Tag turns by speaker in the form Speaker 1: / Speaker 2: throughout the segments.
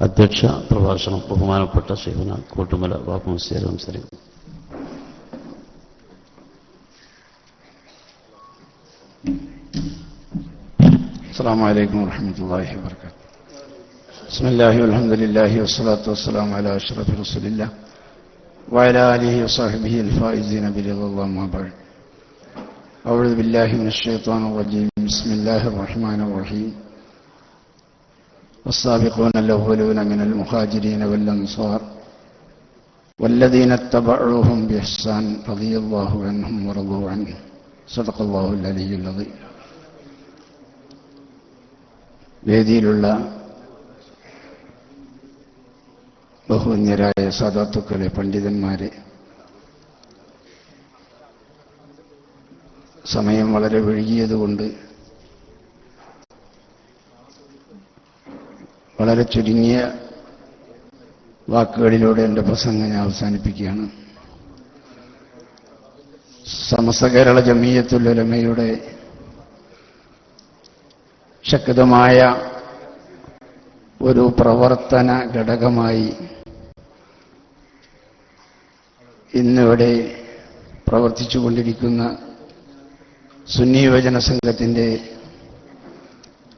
Speaker 1: അധ്യക്ഷ പ്രഭാഷണം ബഹുമാനപ്പെട്ട ശിവന കോട്ടുമല വാക്കുമുസ്ലിം സംസാരിക്കും
Speaker 2: السلام عليكم ورحمة الله وبركاته بسم الله والحمد لله والصلاة والسلام على أشرف رسول الله وعلى آله وصحبه الفائزين برضا الله ما بعد أعوذ بالله من الشيطان الرجيم بسم الله الرحمن الرحيم والسابقون الأولون من المهاجرين والأنصار والذين اتبعوهم بإحسان رضي الله عنهم ورضوا عنه صدق الله العلي العظيم വേദിയിലുള്ള ബഹുവന്യരായ സാധാത്തുക്കളെ പണ്ഡിതന്മാരെ സമയം വളരെ വഴുകിയതുകൊണ്ട് വളരെ ചുരുങ്ങിയ വാക്കുകളിലൂടെ എന്റെ പ്രസംഗം ഞാൻ അവസാനിപ്പിക്കുകയാണ്. സമസ്ത കേരള ജമീയത്തുലമയുടെ ശക്തമായ ഒരു പ്രവർത്തന ഘടകമായി ഇന്നിവിടെ പ്രവർത്തിച്ചുകൊണ്ടിരിക്കുന്ന സുന്നി യുവജന സംഘത്തിന്റെ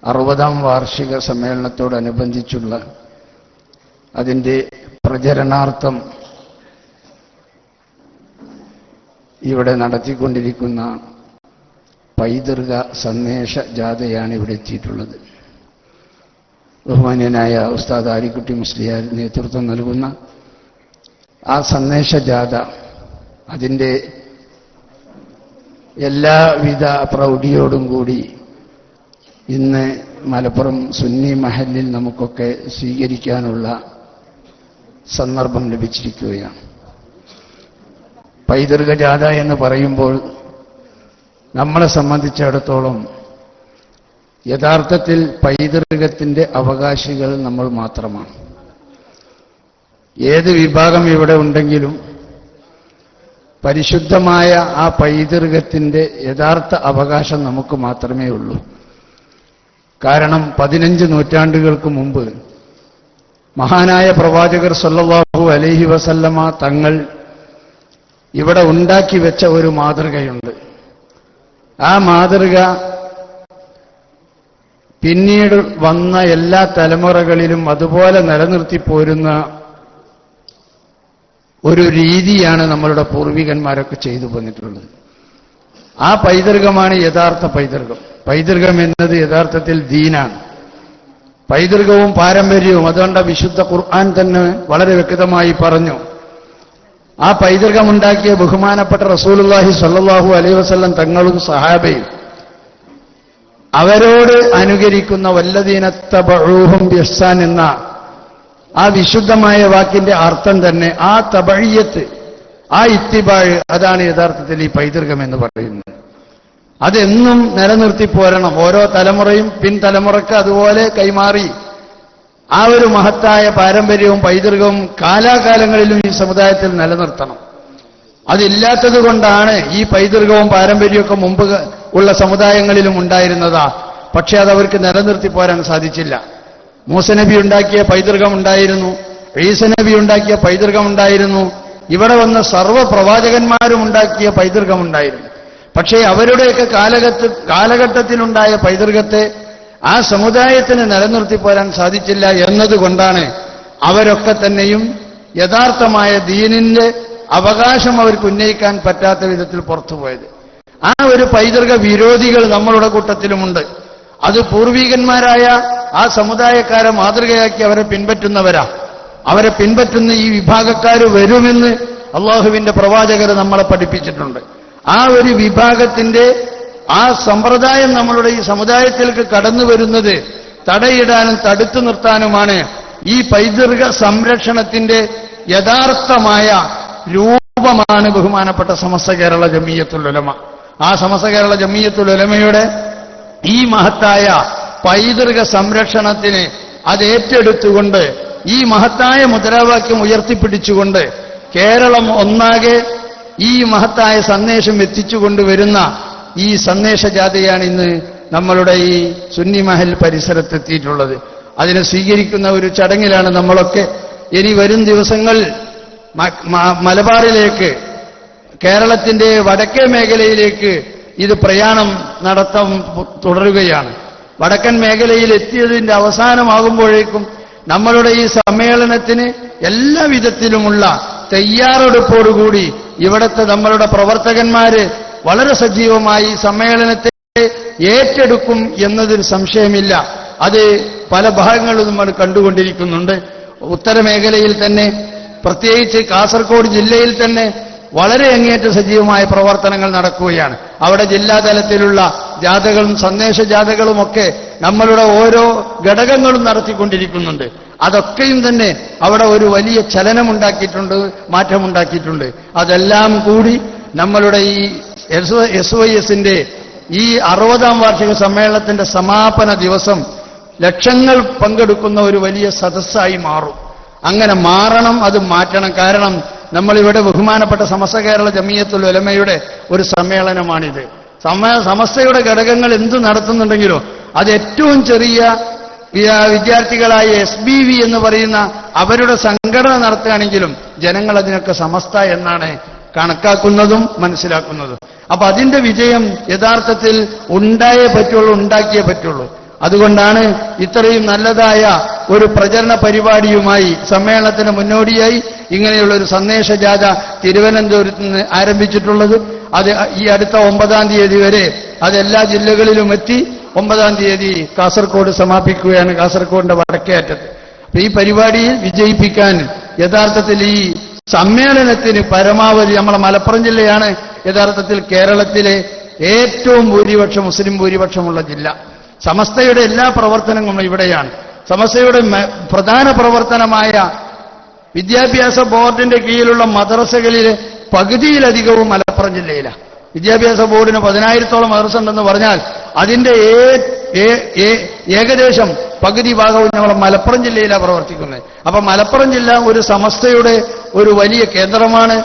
Speaker 2: അറുപതാം വാർഷിക സമ്മേളനത്തോടനുബന്ധിച്ചുള്ള അതിന്റെ പ്രചരണാർത്ഥം ഇവിടെ നടത്തിക്കൊണ്ടിരിക്കുന്ന പൈതൃക സന്ദേശ ജാഥയാണ് ഇവിടെ എത്തിയിട്ടുള്ളത്. ബഹുമാന്യനായ ഉസ്താദ് ആലിക്കുട്ടി മുസ്ലിയാർ നേതൃത്വം നൽകുന്ന ആ സന്ദേശ ജാഥ അതിന്റെ എല്ലാവിധ പ്രൗഢിയോടും കൂടി ഇന്ന് മലപ്പുറം സുന്നി മഹലിൽ നമുക്കൊക്കെ സ്വീകരിക്കാനുള്ള സന്ദർഭം ലഭിച്ചിരിക്കുകയാണ്. പൈതൃക ജാഥ എന്ന് പറയുമ്പോൾ നമ്മളെ സംബന്ധിച്ചിടത്തോളം യഥാർത്ഥത്തിൽ പൈതൃകത്തിന്റെ അവകാശികൾ നമ്മൾ മാത്രമാണ്. ഏത് വിഭാഗം ഇവിടെ ഉണ്ടെങ്കിലും പരിശുദ്ധമായ ആ പൈതൃകത്തിന്റെ യഥാർത്ഥ അവകാശം നമുക്ക് മാത്രമേ ഉള്ളൂ. കാരണം പതിനഞ്ച് നൂറ്റാണ്ടുകൾക്ക് മുമ്പ് മഹാനായ പ്രവാചകർ സല്ലല്ലാഹു അലഹി വസല്ലമ തങ്ങൾ ഇവിടെ ഉണ്ടാക്കി വെച്ച ഒരു മാതൃകയുണ്ട്. ആ മാതൃക പിന്നീട് വന്ന എല്ലാ തലമുറകളിലും അതുപോലെ നിലനിർത്തി പോരുന്ന ഒരു രീതിയാണ് നമ്മളുടെ പൂർവികന്മാരൊക്കെ ചെയ്തു പോന്നിട്ടുള്ളത് ആ പൈതൃകമാണ് യഥാർത്ഥ പൈതൃകം. പൈതൃകം എന്നത് യഥാർത്ഥത്തിൽ ദീനാണ്. പൈതൃകവും പാരമ്പര്യവും അതുകൊണ്ട് വിശുദ്ധ ഖുർആൻ തന്നെ വളരെ വ്യക്തമായി പറഞ്ഞു. ആ പൈതൃകമുണ്ടാക്കിയ ബഹുമാനപ്പെട്ട റസൂലുല്ലാഹി സല്ലാഹു അലൈ വസല്ലം തങ്ങളും സഹാബയും അവരോട് അനുകരിക്കുന്ന വല്ലദീനത്തബഴൂഹും യസ്സാൻ എന്ന ആ വിശുദ്ധമായ വാക്കിന്റെ അർത്ഥം തന്നെ ആ തബഴിയത്ത് ആ ഇത്തിബാഴ് അതാണ് യഥാർത്ഥത്തിൽ ഈ പൈതൃകം എന്ന് പറയുന്നത്. അതെന്നും നിലനിർത്തി പോരണം. ഓരോ തലമുറയും പിൻതലമുറക്ക് അതുപോലെ കൈമാറി. ആ ഒരു മഹത്തായ പാരമ്പര്യവും പൈതൃകവും കാലാകാലങ്ങളിലും ഈ സമുദായത്തിൽ നിലനിർത്തണം. അതില്ലാത്തത് കൊണ്ടാണ് ഈ പൈതൃകവും പാരമ്പര്യമൊക്കെ മുമ്പ് ഉള്ള സമുദായങ്ങളിലും ഉണ്ടായിരുന്നതാ. പക്ഷെ അത് അവർക്ക് നിലനിർത്തി പോരാൻ സാധിച്ചില്ല. മൂസനബി ഉണ്ടാക്കിയ പൈതൃകം ഉണ്ടായിരുന്നു. ഈസനബി ഉണ്ടാക്കിയ പൈതൃകം ഉണ്ടായിരുന്നു. ഇവിടെ വന്ന് സർവ പ്രവാചകന്മാരും ഉണ്ടാക്കിയ പൈതൃകം ഉണ്ടായിരുന്നു പക്ഷേ അവരുടെയൊക്കെ കാലഘട്ട കാലഘട്ടത്തിലുണ്ടായ പൈതൃകത്തെ ആ സമുദായത്തിന് നിലനിർത്തി പോരാൻ സാധിച്ചില്ല എന്നതുകൊണ്ടാണ് അവരൊക്കെ തന്നെയും യഥാർത്ഥമായ ദീനിന്റെ അവകാശം അവർക്ക് ഉന്നയിക്കാൻ പറ്റാത്ത വിധത്തിൽ പുറത്തുപോയത്. ആ ഒരു പൈതൃക വിരോധികൾ നമ്മളുടെ കൂട്ടത്തിലുമുണ്ട്. അത് പൂർവീകന്മാരായ ആ സമുദായക്കാരെ മാതൃകയാക്കി അവരെ പിൻപറ്റുന്നവരാ. അവരെ പിൻപറ്റുന്ന ഈ വിഭാഗക്കാർ വരുമെന്ന് അള്ളാഹുവിന്റെ പ്രവാചകർ നമ്മളെ പഠിപ്പിച്ചിട്ടുണ്ട്. ആ ഒരു വിഭാഗത്തിന്റെ ആ സമ്പ്രദായം നമ്മളുടെ ഈ സമുദായത്തിലേക്ക് കടന്നു വരുന്നത് തടയിടാനും തടുത്തു നിർത്താനുമാണ് ഈ പൈതൃക സംരക്ഷണത്തിന്റെ യഥാർത്ഥമായ രൂപമാണ് ബഹുമാനപ്പെട്ട സമസ്ത കേരള ജമീയത്തുലമ ആ സമസ്ത കേരള ജമീയത്തുലമയുടെ ഈ മഹത്തായ പൈതൃക സംരക്ഷണത്തിന് അത് ഏറ്റെടുത്തുകൊണ്ട് ഈ മഹത്തായ മുദ്രാവാക്യം ഉയർത്തിപ്പിടിച്ചുകൊണ്ട് കേരളം ഒന്നാകെ ഈ മഹത്തായ സന്ദേശം എത്തിച്ചുകൊണ്ടുവരുന്ന ഈ സന്ദേശജാഥയാണ് ഇന്ന് നമ്മളുടെ ഈ സുന്നി മഹൽ പരിസരത്തെത്തിയിട്ടുള്ളത്. അതിനെ സ്വീകരിക്കുന്ന ഒരു ചടങ്ങിലാണ് നമ്മളൊക്കെ. ഇനി വരും ദിവസങ്ങൾ മലബാറിലേക്ക് കേരളത്തിന്റെ വടക്കേ മേഖലയിലേക്ക് ഇത് പ്രയാണം നടത്താൻ തുടരുകയാണ്. വടക്കൻ മേഖലയിൽ എത്തിയതിന്റെ അവസാനമാകുമ്പോഴേക്കും നമ്മളുടെ ഈ സമ്മേളനത്തിന് എല്ലാ വിധത്തിലുമുള്ള തയ്യാറെടുപ്പോടുകൂടി ഇവിടുത്തെ നമ്മളുടെ പ്രവർത്തകന്മാര് വളരെ സജീവമായി സമ്മേളനത്തെ ഏറ്റെടുക്കും എന്നതിൽ സംശയമില്ല. അത് പല ഭാഗങ്ങളിലും നമ്മൾ കണ്ടുകൊണ്ടിരിക്കുന്നുണ്ട്. ഉത്തരമേഖലയിൽ തന്നെ പ്രത്യേകിച്ച് കാസർഗോഡ് ജില്ലയിൽ തന്നെ വളരെ അങ്ങേറ്റ സജീവമായ പ്രവർത്തനങ്ങൾ നടക്കുകയാണ്. അവിടെ ജില്ലാതലത്തിലുള്ള ജാഥകളും സന്ദേശ ജാഥകളുമൊക്കെ നമ്മളുടെ ഓരോ ഘടകങ്ങളും നടത്തിക്കൊണ്ടിരിക്കുന്നുണ്ട്. അതൊക്കെയും തന്നെ അവിടെ ഒരു വലിയ ചലനമുണ്ടാക്കിയിട്ടുണ്ട് മാറ്റമുണ്ടാക്കിയിട്ടുണ്ട്. അതെല്ലാം കൂടി നമ്മളുടെ ഈ എസ് വൈ എസിന്റെ ഈ അറുപതാം വാർഷിക സമ്മേളനത്തിന്റെ സമാപന ദിവസം ലക്ഷങ്ങൾ പങ്കെടുക്കുന്ന ഒരു വലിയ സദസ്സായി മാറും. അങ്ങനെ മാറണം അത് മാറ്റണം. കാരണം നമ്മളിവിടെ ബഹുമാനപ്പെട്ട സമസ്ത കേരള ജമീയത്തുൽ ഉലമയുടെ ഒരു സമ്മേളനമാണിത്. സമ സമസ്തയുടെ ഘടകങ്ങൾ എന്തു നടത്തുന്നുണ്ടെങ്കിലോ അത് ഏറ്റവും ചെറിയ വിദ്യാർത്ഥികളായ എസ് ബി വി എന്ന് പറയുന്ന അവരുടെ സംഘടന നടത്തുകയാണെങ്കിലും ജനങ്ങൾ അതിനൊക്കെ സമസ്ത എന്നാണ് കണക്കാക്കുന്നതും മനസ്സിലാക്കുന്നതും. അപ്പൊ അതിന്റെ വിജയം യഥാർത്ഥത്തിൽ ഉണ്ടായേ പറ്റുള്ളൂ ഉണ്ടാക്കിയേ പറ്റുള്ളൂ. അതുകൊണ്ടാണ് ഇത്രയും നല്ലതായ ഒരു പ്രചരണ പരിപാടിയുമായി സമ്മേളനത്തിന് മുന്നോടിയായി ഇങ്ങനെയുള്ള ഒരു സന്ദേശ ജാഥ തിരുവനന്തപുരത്ത് നിന്ന് ആരംഭിച്ചിട്ടുള്ളത്. അത് ഈ അടുത്ത ഒമ്പതാം തീയതി വരെ അത് എല്ലാ ജില്ലകളിലും എത്തി ഒമ്പതാം തീയതി കാസർഗോഡ് സമാപിക്കുകയാണ് കാസർഗോഡിന്റെ വടക്കേ അറ്റത്ത് ഈ പരിപാടിയിൽ വിജയിപ്പിക്കാൻ യഥാർത്ഥത്തിൽ ഈ സമ്മേളനത്തിന് പരമാവധി നമ്മളെ മലപ്പുറം ജില്ലയാണ് യഥാർത്ഥത്തിൽ കേരളത്തിലെ ഏറ്റവും ഭൂരിപക്ഷം മുസ്ലിം ഭൂരിപക്ഷമുള്ള ജില്ല. സമസ്തയുടെ എല്ലാ പ്രവർത്തനങ്ങളും ഇവിടെയാണ്. സമസ്തയുടെ പ്രധാന പ്രവർത്തനമായ വിദ്യാഭ്യാസ ബോർഡിന്റെ കീഴിലുള്ള മദ്രസകളിലെ പകുതിയിലധികവും മലപ്പുറം ജില്ലയിലാണ് വിദ്യാഭ്യാസ ബോർഡിന് പതിനായിരത്തോളം മദർസ ഉണ്ടെന്ന് പറഞ്ഞാൽ അതിന്റെ ഏകദേശം പകുതി ഭാഗവും ഞങ്ങൾ മലപ്പുറം ജില്ലയിലാണ് പ്രവർത്തിക്കുന്നത്. അപ്പൊ മലപ്പുറം ജില്ല ഒരു സമസ്തയുടെ ഒരു വലിയ കേന്ദ്രമാണ്.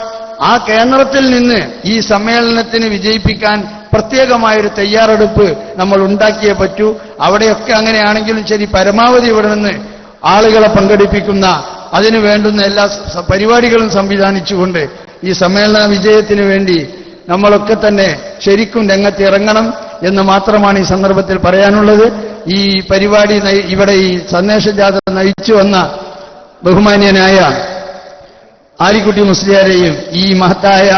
Speaker 2: ആ കേന്ദ്രത്തിൽ നിന്ന് ഈ സമ്മേളനത്തിന് വിജയിപ്പിക്കാൻ പ്രത്യേകമായൊരു തയ്യാറെടുപ്പ് നമ്മൾ ഉണ്ടാക്കിയേ പറ്റൂ. അവിടെയൊക്കെ അങ്ങനെയാണെങ്കിലും ശരി പരമാവധി ഇവിടെ നിന്ന് ആളുകളെ പങ്കെടുപ്പിക്കുന്ന അതിനു വേണ്ടുന്ന എല്ലാ പരിപാടികളും സംവിധാനിച്ചുകൊണ്ട് ഈ സമ്മേളന വിജയത്തിന് വേണ്ടി നമ്മളൊക്കെ തന്നെ ശരിക്കും രംഗത്തിറങ്ങണം എന്ന് മാത്രമാണ് ഈ സന്ദർഭത്തിൽ പറയാനുള്ളത്. ഈ പരിപാടി ഇവിടെ ഈ സന്ദേശജാഥ നയിച്ചു വന്ന ബഹുമാന്യനായ ആലിക്കുട്ടി മുസ്ലിയാരെയും ഈ മഹത്തായ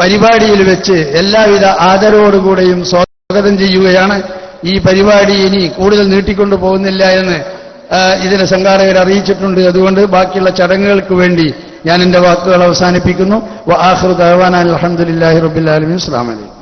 Speaker 2: പരിപാടിയിൽ വെച്ച് എല്ലാവിധ ആദരവോടുകൂടെയും സ്വാഗതം ചെയ്യുകയാണ്. ഈ പരിപാടി ഇനി കൂടുതൽ നീട്ടിക്കൊണ്ടു പോകുന്നില്ല എന്ന് ഇതിനെ സംഘാടകർ അറിയിച്ചിട്ടുണ്ട്. അതുകൊണ്ട് ബാക്കിയുള്ള ചടങ്ങുകൾക്ക് വേണ്ടി ഞാൻ എന്റെ വാക്കുകൾ അവസാനിപ്പിക്കുന്നു. അലഹമുല്ലാഹി റബിൻ അസ്ലാമലൈക്കും